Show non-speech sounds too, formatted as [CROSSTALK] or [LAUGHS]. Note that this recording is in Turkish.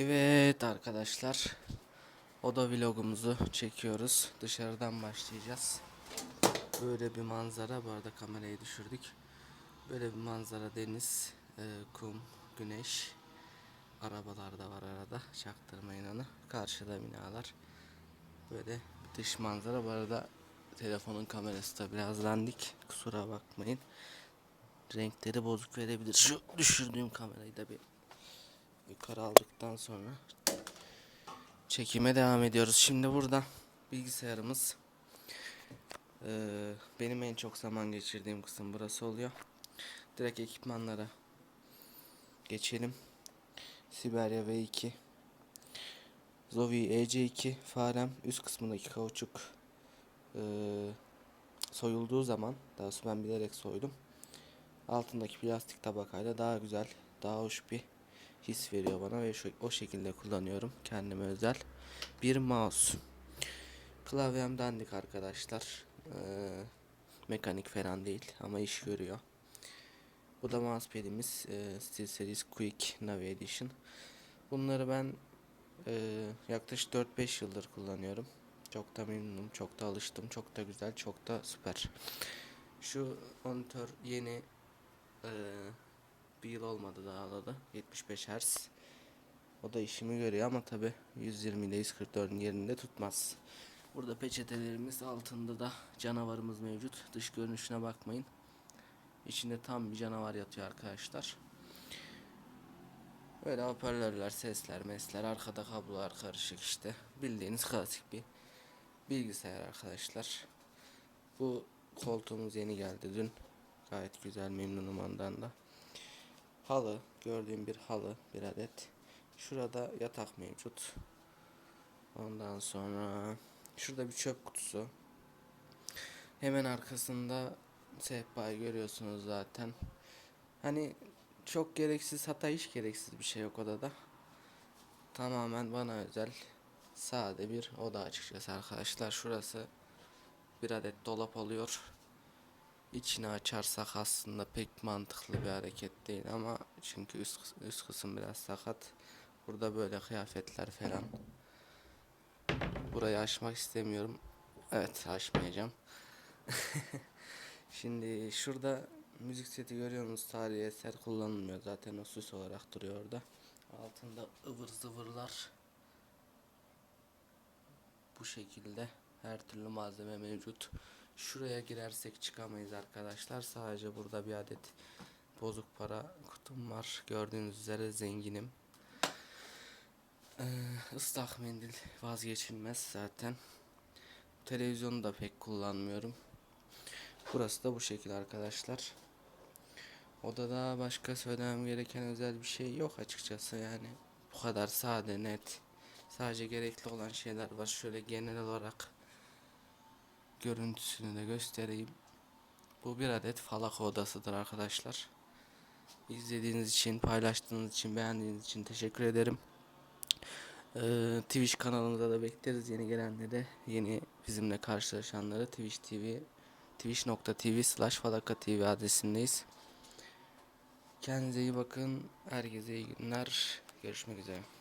Evet arkadaşlar. Oda vlogumuzu çekiyoruz. Dışarıdan başlayacağız. Böyle bir manzara. Bu arada kamerayı düşürdük. Böyle bir manzara deniz, e, kum, güneş. Arabalar da var arada. Çaktırmayın onu. Karşıda binalar. Böyle dış manzara. Bu arada telefonun kamerası da biraz dandik. Kusura bakmayın. Renkleri bozuk verebilir. Şu düşürdüğüm kamerayı da bir yukarı aldıktan sonra çekime devam ediyoruz. Şimdi burada bilgisayarımız eee, benim en çok zaman geçirdiğim kısım burası oluyor. Direkt ekipmanlara geçelim. Siberia V2 Zowie EC2 farem üst kısmındaki kauçuk eee, soyulduğu zaman daha doğrusu ben bilerek soydum. Altındaki plastik tabakayla daha güzel, daha hoş bir his veriyor bana ve şu, o şekilde kullanıyorum kendime özel bir mouse. Klavyem dandik arkadaşlar. Ee, mekanik falan değil ama iş görüyor. Bu da mousepad'imiz e, SteelSeries Quick Navi Edition. Bunları ben e, yaklaşık 4-5 yıldır kullanıyorum. Çok da memnunum, çok da alıştım, çok da güzel, çok da süper. Şu monitör yeni e, bir yıl olmadı daha alalı. 75 Hz. O da işimi görüyor ama tabi 120 ile 144'ün yerinde tutmaz. Burada peçetelerimiz altında da canavarımız mevcut. Dış görünüşüne bakmayın. İçinde tam bir canavar yatıyor arkadaşlar. Böyle hoparlörler, sesler, mesler, arkada kablolar karışık işte. Bildiğiniz klasik bir bilgisayar arkadaşlar. Bu koltuğumuz yeni geldi dün. Gayet güzel memnunum ondan da. Halı, gördüğüm bir halı, bir adet. Şurada yatak mevcut. Ondan sonra şurada bir çöp kutusu. Hemen arkasında sehpayı görüyorsunuz zaten. Hani çok gereksiz hatta hiç gereksiz bir şey yok odada. Tamamen bana özel sade bir oda açıkçası arkadaşlar. Şurası bir adet dolap oluyor. İçini açarsak aslında pek mantıklı bir hareket değil ama çünkü üst, üst kısım biraz sakat. Burada böyle kıyafetler falan. Burayı açmak istemiyorum. Evet açmayacağım. [LAUGHS] Şimdi şurada müzik seti görüyorsunuz tarihi eser kullanılmıyor zaten o süs olarak duruyor orada. Altında ıvır zıvırlar. Bu şekilde her türlü malzeme mevcut. Şuraya girersek çıkamayız arkadaşlar. Sadece burada bir adet bozuk para kutum var. Gördüğünüz üzere zenginim. Ee, ıslak mendil vazgeçilmez zaten. Televizyonu da pek kullanmıyorum. Burası da bu şekil arkadaşlar. Odada başka söylemem gereken özel bir şey yok açıkçası yani. Bu kadar sade net. Sadece gerekli olan şeyler var. Şöyle genel olarak görüntüsünü de göstereyim. Bu bir adet falaka odasıdır arkadaşlar. İzlediğiniz için, paylaştığınız için, beğendiğiniz için teşekkür ederim. Ee, Twitch kanalımıza da bekleriz yeni gelenleri, yeni bizimle karşılaşanları Twitch TV twitch.tv slash falaka adresindeyiz. Kendinize iyi bakın. Herkese iyi günler. Görüşmek üzere.